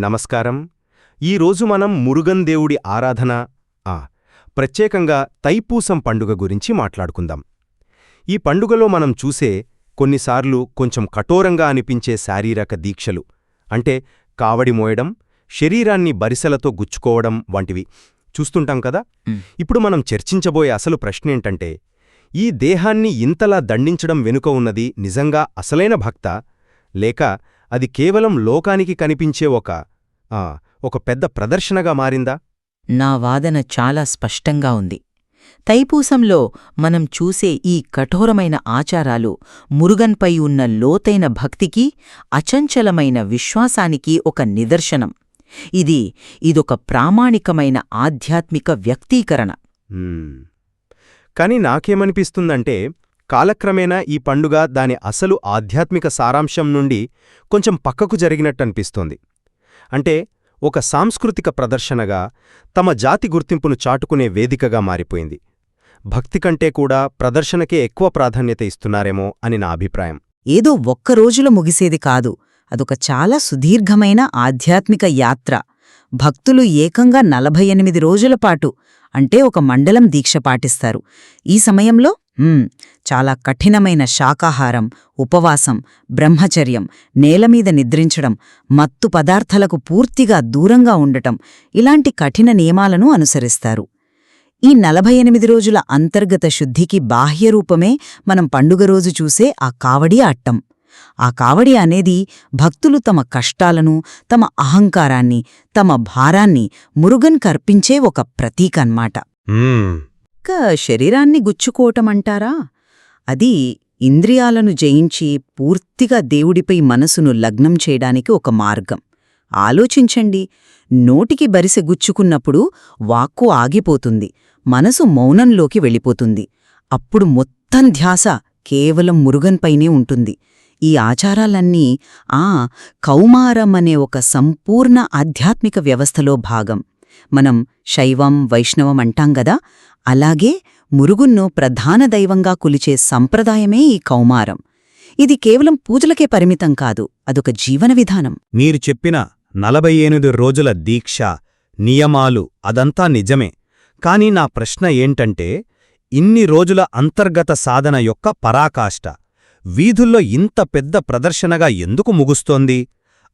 నమస్కారం. ఈరోజు మనం మురుగన్ దేవుడి ఆరాధన ఆ ప్రత్యేకంగా తైపూసం పండుగ గురించి మాట్లాడుకుందాం. ఈ పండుగలో మనం చూసే కొన్నిసార్లు కొంచెం కఠోరంగా అనిపించే శారీరక దీక్షలు అంటే కావడి మోయడం శరీరాన్ని బరిసెలతో గుచ్చుకోవడం వంటివి. చూస్తుంటాం కదా. ఇప్పుడు మనం చర్చించబోయే అసలు ప్రశ్నేంటంటే ఈ దేహాన్ని ఇంతలా దండించడం వెనుక ఉన్నది నిజంగా అసలైన భక్త? లేక అది కేవలం లోకానికి కనిపించే ఒక ఒక పెద్ద ప్రదర్శనగా మారిందా? నా వాదన చాలా స్పష్టంగా ఉంది. తైపూసంలో మనం చూసే ఈ కఠోరమైన ఆచారాలు మురుగన్పై ఉన్న లోతైన భక్తికి అచంచలమైన విశ్వాసానికి ఒక నిదర్శనం. ఇది ఇదొక ప్రామాణికమైన ఆధ్యాత్మిక వ్యక్తీకరణ. కాని నాకేమనిపిస్తుందంటే కాలక్రమేణా ఈ పండుగ దాని అసలు ఆధ్యాత్మిక సారాంశం నుండి కొంచెం పక్కకు జరిగినట్టనిపిస్తోంది. అంటే ఒక సాంస్కృతిక ప్రదర్శనగా తమ జాతి గుర్తింపును చాటుకునే వేదికగా మారిపోయింది. భక్తి కంటే కూడా ప్రదర్శనకే ఎక్కువ ప్రాధాన్యత ఇస్తున్నారేమో అని నా అభిప్రాయం. ఏదో ఒక్క రోజులో ముగిసేది కాదు. అదొక చాలా సుదీర్ఘమైన ఆధ్యాత్మిక యాత్ర. భక్తులు ఏకంగా నలభై ఎనిమిది రోజుల పాటు అంటే ఒక మండలం దీక్ష పాటిస్తారు. ఈ సమయంలో చాలా కఠినమైన శాకాహారం ఉపవాసం బ్రహ్మచర్యం నేలమీద నిద్రించడం మత్తు పదార్థాలకు పూర్తిగా దూరంగా ఉండటం ఇలాంటి కఠిన నియమాలను అనుసరిస్తారు. ఈ నలభై ఎనిమిది రోజుల అంతర్గత శుద్ధికి బాహ్యరూపమే మనం పండుగ రోజు చూసే ఆ కావడి అట్టం ఆ కావడి అనేది భక్తులు తమ కష్టాలను తమ అహంకారాన్ని తమ భారాన్ని మురుగన్ కర్పించే ఒక ప్రతీక అన్నమాట ఇక శరీరాన్ని గుచ్చుకోవటమంటారా? అది ఇంద్రియాలను జయించి పూర్తిగా దేవుడిపై మనసును లగ్నం చేయడానికి ఒక మార్గం. ఆలోచించండి. నోటికి బరిసె గుచ్చుకున్నప్పుడు వాక్కు ఆగిపోతుంది. మనసు మౌనంలోకి వెళ్ళిపోతుంది. అప్పుడు మొత్తం ధ్యాస కేవలం మురుగన్పైనే ఉంటుంది. ఈ ఆచారాలన్నీ ఆ కౌమారం అనే ఒక సంపూర్ణ ఆధ్యాత్మిక వ్యవస్థలో భాగం. మనం శైవం వైష్ణవం అంటాం గదా? అలాగే మురుగున్ను ప్రధాన దైవంగా కొలిచే సంప్రదాయమే ఈ కౌమారం. ఇది కేవలం పూజలకే పరిమితం కాదు అదొక జీవన విధానం. మీరు చెప్పిన నలభై ఎనిమిది రోజుల దీక్ష నియమాలు అదంతా నిజమే. కాని నా ప్రశ్న ఏంటంటే ఇన్ని రోజుల అంతర్గత సాధన యొక్క పరాకాష్ట వీధుల్లో ఇంత పెద్ద ప్రదర్శనగా ఎందుకు ముగుస్తోంది?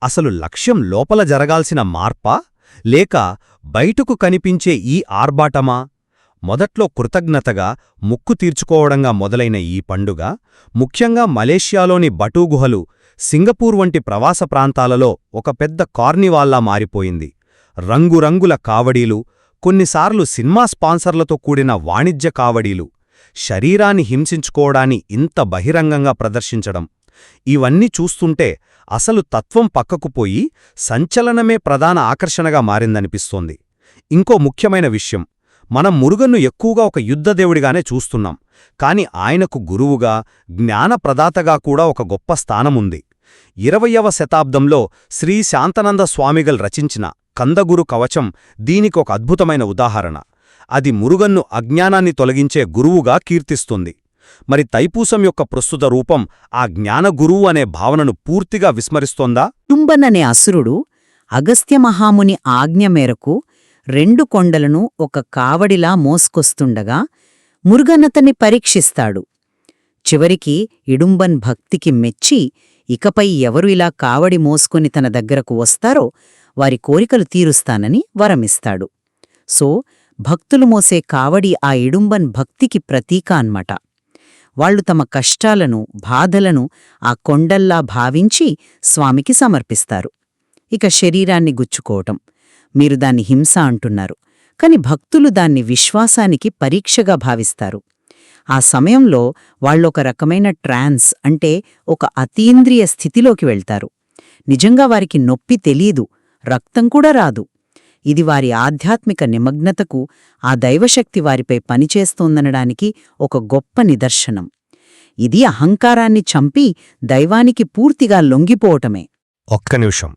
అసలు లక్ష్యం లోపల జరగాల్సిన మార్పా? లేక బయటకు కనిపించే ఈ ఆర్బాటమా మొదట్లో కృతజ్ఞతగా ముక్కు తీర్చుకోవడంగా మొదలైన ఈ పండుగ ముఖ్యంగా మలేషియాలోని బటూ గుహలు సింగపూర్ వంటి ప్రవాస ప్రాంతాలలో ఒక పెద్ద కార్నివాల్లా మారిపోయింది. రంగురంగుల కావడీలు కొన్నిసార్లు సినిమా స్పాన్సర్లతో కూడిన వాణిజ్య కావడీలు శరీరాన్ని హింసించుకోవడాన్ని ఇంత బహిరంగంగా ప్రదర్శించడం. ఇవన్నీ చూస్తుంటే అసలు తత్వం పక్కకుపోయి సంచలనమే ప్రధాన ఆకర్షణగా మారిందనిపిస్తోంది. ఇంకో ముఖ్యమైన విషయం మనం మురుగన్ను ఎక్కువగా ఒక యుద్ధదేవుడిగానే చూస్తున్నాం కాని ఆయనకు గురువుగా జ్ఞానప్రదాతగా కూడా ఒక గొప్ప స్థానముంది. ఇరవయవ శతాబ్దంలో శ్రీ శాంతనంద స్వామిగల్ రచించిన కందగురు కవచం దీనికొక అద్భుతమైన ఉదాహరణ. అది మురుగన్ను అజ్ఞానాన్ని తొలగించే గురువుగా కీర్తిస్తుంది. మరి తైపూసం యొక్క ప్రస్తుత రూపం ఆ జ్ఞానగురువు అనే భావనను పూర్తిగా విస్మరిస్తోందా? టుంబననే అసురుడు అగస్త్యమహాముని ఆజ్ఞ మేరకు రెండు కొండలను ఒక కావడిలా మోసుకొస్తుండగా మురుగనతన్ని పరీక్షిస్తాడు. చివరికి ఇడుంబన్ భక్తికి మెచ్చి ఇకపై ఎవరు ఇలా కావడి మోసుకొని తన దగ్గరకు వస్తారో వారి కోరికలు తీరుస్తానని వరమిస్తాడు. సో భక్తులు మోసే కావడి ఆ ఇడుంబన్ భక్తికి ప్రతీక అన్మాట. వాళ్ళు తమ కష్టాలను బాధలను ఆ కొండల్లా భావించి స్వామికి సమర్పిస్తారు. ఇక శరీరాన్ని గుచ్చుకోవటం. మీరు దాన్ని హింస అంటున్నారు. కాని భక్తులు దాన్ని విశ్వాసానికి పరీక్షగా భావిస్తారు. ఆ సమయంలో వాళ్ళొక రకమైన ట్రాన్స్ అంటే ఒక అతీంద్రియ స్థితిలోకి వెళ్తారు. నిజంగా వారికి నొప్పి తెలీదు. రక్తం కూడా రాదు. ఇది వారి ఆధ్యాత్మిక నిమగ్నతకు ఆ దైవశక్తి వారిపై పనిచేస్తోందనడానికి ఒక గొప్ప నిదర్శనం. ఇది అహంకారాన్ని చంపి దైవానికి పూర్తిగా లొంగిపోవటమే. ఒక్క నిమిషం.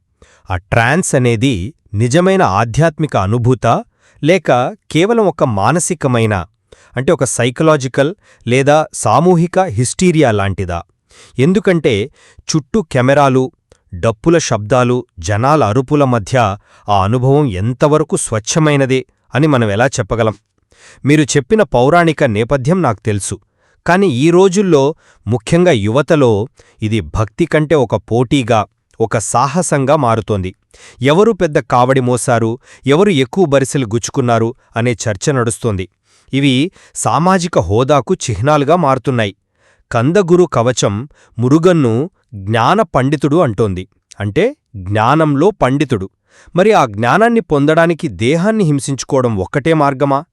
ఆ ట్రాన్స్ అనేది నిజమైన ఆధ్యాత్మిక అనుభూత లేక కేవలం ఒక మానసికమైన అంటే ఒక సైకలాజికల్ లేదా సామూహిక హిస్టీరియా లాంటిదా? ఎందుకంటే చుట్టూ కెమెరాలు డప్పుల శబ్దాలు జనాల అరుపుల మధ్య ఆ అనుభవం ఎంతవరకు స్వచ్ఛమైనదే అని మనం ఎలా చెప్పగలం? మీరు చెప్పిన పౌరాణిక నేపథ్యం నాకు తెలుసు. కాని ఈ రోజుల్లో ముఖ్యంగా యువతలో ఇది భక్తి కంటే ఒక పోటీగా ఒక సాహసంగా మారుతోంది. ఎవరు పెద్ద కావడి మోసారు ఎవరు ఎక్కువ బరిసెలు గుచ్చుకున్నారు అనే చర్చ నడుస్తోంది. ఇవి సామాజిక హోదాకు చిహ్నాలుగా మారుతున్నాయి. కందగురు కవచం మురుగన్ను జ్ఞాన పండితుడు అంటోంది. అంటే జ్ఞానంలో పండితుడు. మరి ఆ జ్ఞానాన్ని పొందడానికి దేహాన్ని హింసించుకోవడం ఒక్కటే మార్గమా?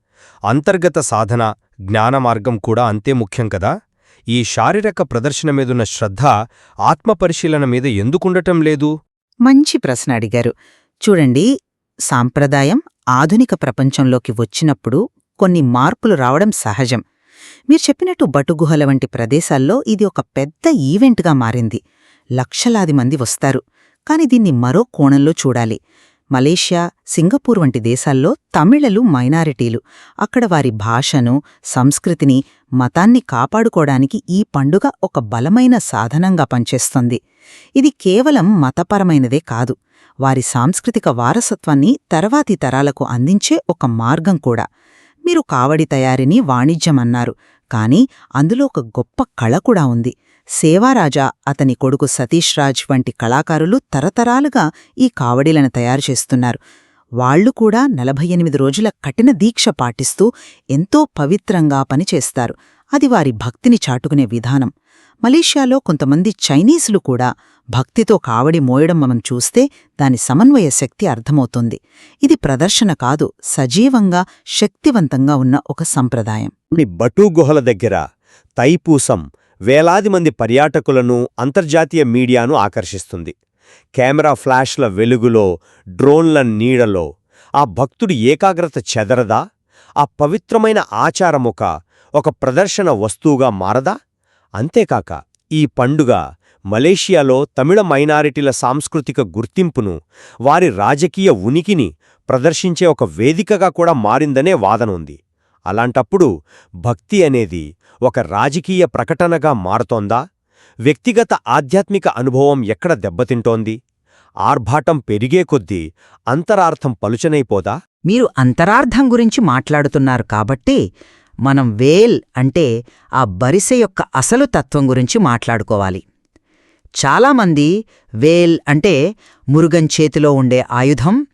అంతర్గత సాధన జ్ఞాన మార్గం కూడా అంతే ముఖ్యం కదా? ఈ శారీరక ప్రదర్శన మీదున్న శ్రద్ధ ఆత్మపరిశీలన మీద ఎందుకుండటం లేదు? మంచి ప్రశ్న అడిగారు. చూడండి సాంప్రదాయం ఆధునిక ప్రపంచంలోకి వచ్చినప్పుడు కొన్ని మార్పులు రావడం సహజం. మీరు చెప్పినట్టు బటుగుహల వంటి ప్రదేశాల్లో ఇది ఒక పెద్ద ఈవెంట్గా మారింది. లక్షలాది మంది వస్తారు. కాని దీన్ని మరో కోణంలో చూడాలి. మలేషియా సింగపూర్ వంటి దేశాల్లో తమిళలు మైనారిటీలు. అక్కడ వారి భాషను సంస్కృతిని మతాన్ని కాపాడుకోవడానికి ఈ పండుగ ఒక బలమైన సాధనంగా పనిచేస్తుంది. ఇది కేవలం మతపరమైనదే కాదు. వారి సాంస్కృతిక వారసత్వాన్ని తర్వాతి తరాలకు అందించే ఒక మార్గం కూడా. మీరు కావడి తయారీని వాణిజ్యమన్నారు. కాని అందులో ఒక గొప్ప కళ కూడా ఉంది. సేవారాజా అతని కొడుకు సతీష్ రాజ్ వంటి కళాకారులు తరతరాలుగా ఈ కావడిలను తయారు చేస్తున్నారు. వాళ్ళు కూడా నలభై ఎనిమిది రోజుల కఠిన దీక్ష పాటిస్తూ ఎంతో పవిత్రంగా పనిచేస్తారు. అది వారి భక్తిని చాటుకునే విధానం. మలేషియాలో కొంతమంది చైనీసులు కూడా భక్తితో కావడి మోయడం మనం చూస్తే దాని సమన్వయ శక్తి అర్థమవుతుంది. ఇది ప్రదర్శన కాదు సజీవంగా శక్తివంతంగా ఉన్న ఒక సంప్రదాయం. ఈ బటూ గుహల దగ్గర తైపూసం వేలాది మంది పర్యాటకులను అంతర్జాతీయ మీడియాను ఆకర్షిస్తుంది. కెమెరా ఫ్లాష్ల వెలుగులో డ్రోన్ల నీడలో ఆ భక్తుడి ఏకాగ్రత చెదరదా? ఆ పవిత్రమైన ఆచారమొక ఒక ప్రదర్శన వస్తువుగా మారదా? అంతేకాక ఈ పండుగ మలేషియాలో తమిళ మైనారిటీల సాంస్కృతిక గుర్తింపును వారి రాజకీయ ఉనికిని ప్రదర్శించే ఒక వేదికగా కూడా మారిందనే వాదన ఉంది అలాంటప్పుడు భక్తి అనేది ఒక రాజకీయ ప్రకటనగా మారుతోందా? వ్యక్తిగత ఆధ్యాత్మిక అనుభవం ఎక్కడ దెబ్బతింటోంది? ఆర్భాటం పెరిగే కొద్దీ అంతరార్థం పలుచనైపోదా? మీరు అంతరార్థం గురించి మాట్లాడుతున్నారు కాబట్టి మనం వేల్ అంటే ఆ బరిసె యొక్క అసలు తత్వం గురించి మాట్లాడుకోవాలి. చాలామంది వేల్ అంటే మురుగన్ చేతిలో ఉండే ఆయుధం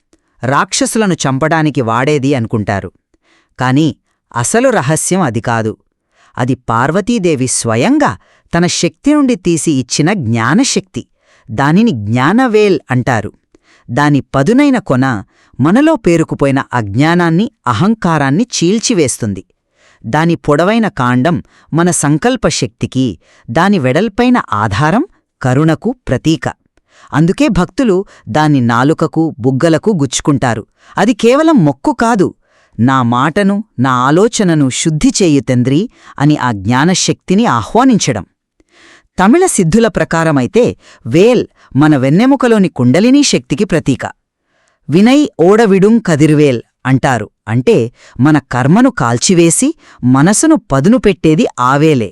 రాక్షసులను చంపడానికి వాడేది అనుకుంటారు. కాని అసలు రహస్యం అది కాదు. అది పార్వతీదేవి స్వయంగా తన శక్తి నుండి తీసి ఇచ్చిన జ్ఞానశక్తి. దానిని జ్ఞానవేల్ అంటారు. దాని పదునైన కొన మనలో పేరుకుపోయిన అజ్ఞానాన్ని అహంకారాన్ని చీల్చివేస్తుంది. దాని పొడవైన కాండం మన సంకల్ప శక్తికి దాని వెడల్పైన ఆధారం కరుణకు ప్రతీక. అందుకే భక్తులు దాన్ని నాలుకకు బుగ్గలకు గుచ్చుకుంటారు. అది కేవలం మొక్కు కాదు. నా మాటను నా ఆలోచనను శుద్ధి చేయు తంద్రి అని ఆ జ్ఞానశక్తిని ఆహ్వానించడం. తమిళ సిద్ధుల ప్రకారమైతే వేల్ మన వెన్నెముకలోని కుండలినీ శక్తికి ప్రతీక. వినై ఓడవిడుం కదిర్వేల్ అంటారు. అంటే మన కర్మను కాల్చివేసి మనసును పదును పెట్టేది ఆవేలే.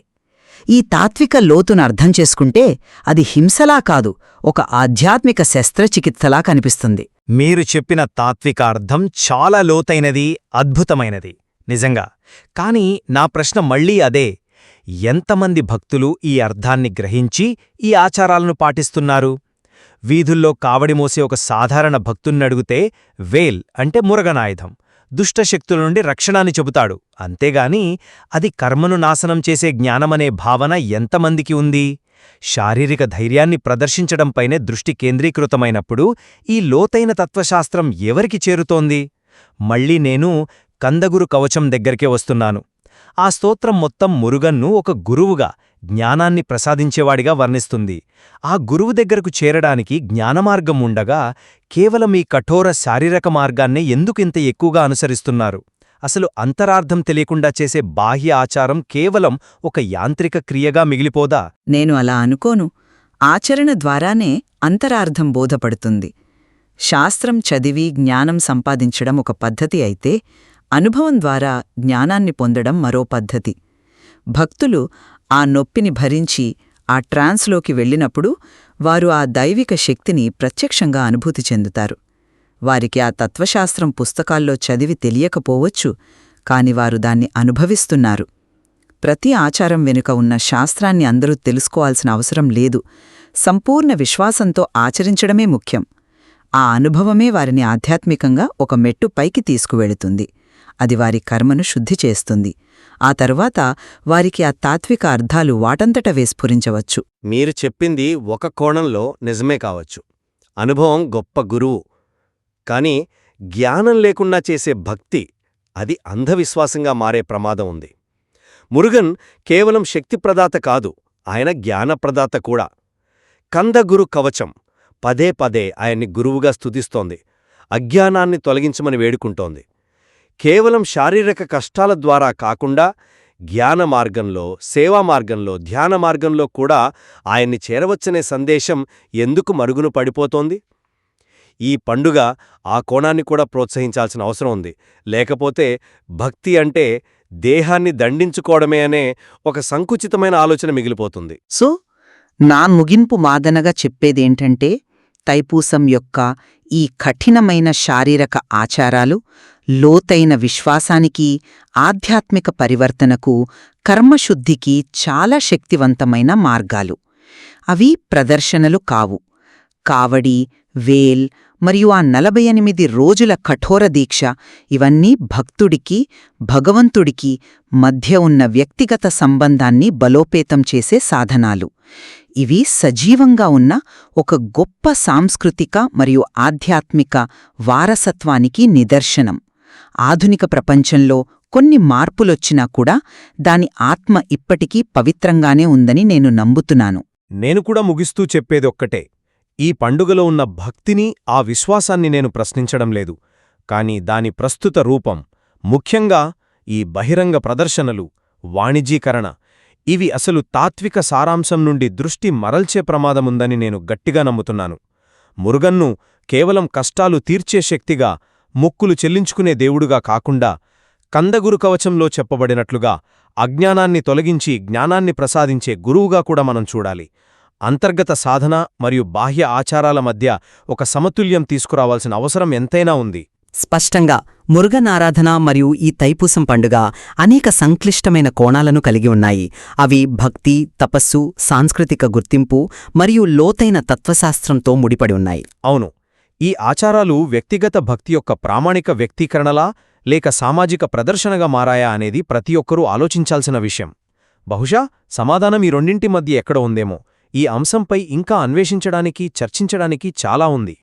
ఈ తాత్విక లోతును అర్థం చేసుకుంటే అది హింసలా కాదు ఒక ఆధ్యాత్మిక శస్త్రచికిత్సలా కనిపిస్తుంది. మీరు చెప్పిన తాత్విక అర్థం చాలా లోతైనది అద్భుతమైనది. నిజంగా. కాని నా ప్రశ్న మళ్ళీ అదే. ఎంతమంది భక్తులు ఈ అర్థాన్ని గ్రహించి ఈ ఆచారాలను పాటిస్తున్నారు? వీధుల్లో కావడి మోసే ఒక సాధారణ భక్తున్నడిగితే వేల్ అంటే మురగనాయుధం. దుష్టశక్తుల నుండి రక్షణాన్ని చెబుతాడు. అంతేగాని అది కర్మను నాశనం చేసే జ్ఞానమనే భావన ఎంతమందికి ఉంది? శారీరక ధైర్యాన్ని ప్రదర్శించడంపైనే దృష్టి కేంద్రీకృతమైనప్పుడు ఈ లోతైన తత్వశాస్త్రం ఎవరికి చేరుతోంది? మళ్ళీ నేను కందగురు కవచం దగ్గరికే వస్తున్నాను. ఆ స్తోత్రం మొత్తం మురుగన్ను ఒక గురువుగా జ్ఞానాన్ని ప్రసాదించేవాడిగా వర్ణిస్తుంది. ఆ గురువు దగ్గరకు చేరడానికి జ్ఞానమార్గం ఉండగా కేవలం ఈ కఠోర శారీరక మార్గాన్నే ఎందుకింత ఎక్కువగా అనుసరిస్తున్నారు? అసలు అంతరార్థం తెలియకుండా చేసే బాహ్య ఆచారం కేవలం ఒక యాంత్రిక క్రియగా మిగిలిపోదా? నేను అలా అనుకోను. ఆచరణ ద్వారానే అంతరార్థం బోధపడుతుంది. శాస్త్రం చదివి జ్ఞానం సంపాదించడం ఒక పద్ధతి అయితే అనుభవం ద్వారా జ్ఞానాన్ని పొందడం మరో పద్ధతి. భక్తులు ఆ నొప్పిని భరించి ఆ ట్రాన్స్లోకి వెళ్ళినప్పుడు వారు ఆ దైవిక శక్తిని ప్రత్యక్షంగా అనుభూతి చెందుతారు. వారికి ఆ తత్వశాస్త్రం పుస్తకాల్లో చదివి తెలియకపోవచ్చు కాని వారు దాన్ని అనుభవిస్తున్నారు. ప్రతి ఆచారం వెనుక ఉన్న శాస్త్రాన్ని అందరూ తెలుసుకోవాల్సిన అవసరం లేదు. సంపూర్ణ విశ్వాసంతో ఆచరించడమే ముఖ్యం. ఆ అనుభవమే వారిని ఆధ్యాత్మికంగా ఒక మెట్టు పైకి తీసుకువెళుతుంది. అది వారి కర్మను శుద్ధి చేస్తుంది. ఆ తర్వాత వారికి ఆ తాత్విక అర్థాలు వాటంతట వేస్ఫురించవచ్చు. మీరు చెప్పింది ఒక కోణంలో నిజమే కావచ్చు. అనుభవం గొప్ప గురువు. కాని జ్ఞానం లేకుండా చేసే భక్తి అది అంధవిశ్వాసంగా మారే ప్రమాదం ఉంది. మురుగన్ కేవలం శక్తిప్రదాత కాదు ఆయన జ్ఞానప్రదాత కూడా. కందగురు కవచం పదే పదే ఆయన్ని గురువుగా స్తుతిస్తోంది. అజ్ఞానాన్ని తొలగించమని వేడుకుంటోంది. కేవలం శారీరక కష్టాల ద్వారా కాకుండా జ్ఞాన మార్గంలో సేవా మార్గంలో ధ్యాన మార్గంలో కూడా ఆయన్ని చేరవచ్చనే సందేశం ఎందుకు మరుగున పడిపోతోంది? ఈ పండుగ ఆ కోణాన్ని కూడా ప్రోత్సహించాల్సిన అవసరం ఉంది. లేకపోతే భక్తి అంటే దేహాన్ని దండించుకోవడమే అనే ఒక సంకుచితమైన ఆలోచన మిగిలిపోతుంది. సో నా ముగింపు మాదనగా చెప్పేదేంటంటే తైపూసం యొక్క ఈ కఠినమైన శారీరక ఆచారాలు లోతైన విశ్వాసానికి ఆధ్యాత్మిక పరివర్తనకు కర్మశుద్ధికి చాలా శక్తివంతమైన మార్గాలు. అవి ప్రదర్శనలు కావు. కావడి వేల్ మరియు ఆ నలభై ఎనిమిది రోజుల కఠోర దీక్ష ఇవన్నీ భక్తుడికి భగవంతుడికి మధ్య ఉన్న వ్యక్తిగత సంబంధాన్ని బలోపేతం చేసే సాధనాలు. ఇవి సజీవంగా ఉన్న ఒక గొప్ప సాంస్కృతిక మరియు ఆధ్యాత్మిక వారసత్వానికి నిదర్శనం. ఆధునిక ప్రపంచంలో కొన్ని మార్పులొచ్చినా కూడా దాని ఆత్మ ఇప్పటికీ పవిత్రంగానే ఉందని నేను నమ్ముతున్నాను. నేను కూడా ముగిస్తూ చెప్పేదొక్కటే. ఈ పండుగలో ఉన్న భక్తిని ఆ విశ్వాసాన్ని నేను ప్రశ్నించడం లేదు. కాని దాని ప్రస్తుత రూపం ముఖ్యంగా ఈ బహిరంగ ప్రదర్శనలు వాణిజ్యీకరణ ఇవి అసలు తాత్విక సారాంశం నుండి దృష్టి మరల్చే ప్రమాదముందని నేను గట్టిగా నమ్ముతున్నాను. మురుగన్ను కేవలం కష్టాలు తీర్చే శక్తిగా ముక్కులు చెల్లించుకునే దేవుడుగా కాకుండా కందగురు కవచంలో చెప్పబడినట్లుగా అజ్ఞానాన్ని తొలగించి జ్ఞానాన్ని ప్రసాదించే గురువుగా కూడా మనం చూడాలి. అంతర్గత సాధన మరియు బాహ్య ఆచారాల మధ్య ఒక సమతుల్యం తీసుకురావాల్సిన అవసరం ఎంతైనా ఉంది. స్పష్టంగా మురుగనారాధన మరియు ఈ తైపూసం పండుగ అనేక సంక్లిష్టమైన కోణాలను కలిగి ఉన్నాయి. అవి భక్తి తపస్సు సాంస్కృతిక గుర్తింపు మరియు లోతైన తత్వశాస్త్రంతో ముడిపడి ఉన్నాయి. అవును. ఈ ఆచారాలు వ్యక్తిగత భక్తి యొక్క ప్రామాణిక వ్యక్తీకరణలా లేక సామాజిక ప్రదర్శనగా మారాయా అనేది ప్రతి ఒక్కరూ ఆలోచించాల్సిన విషయం. బహుశా సమాధానం ఈ రెండింటి మధ్య ఎక్కడ ఉందేమో. ఈ అంశంపై ఇంకా అన్వేషించడానికి చర్చించడానికి చాలా ఉంది.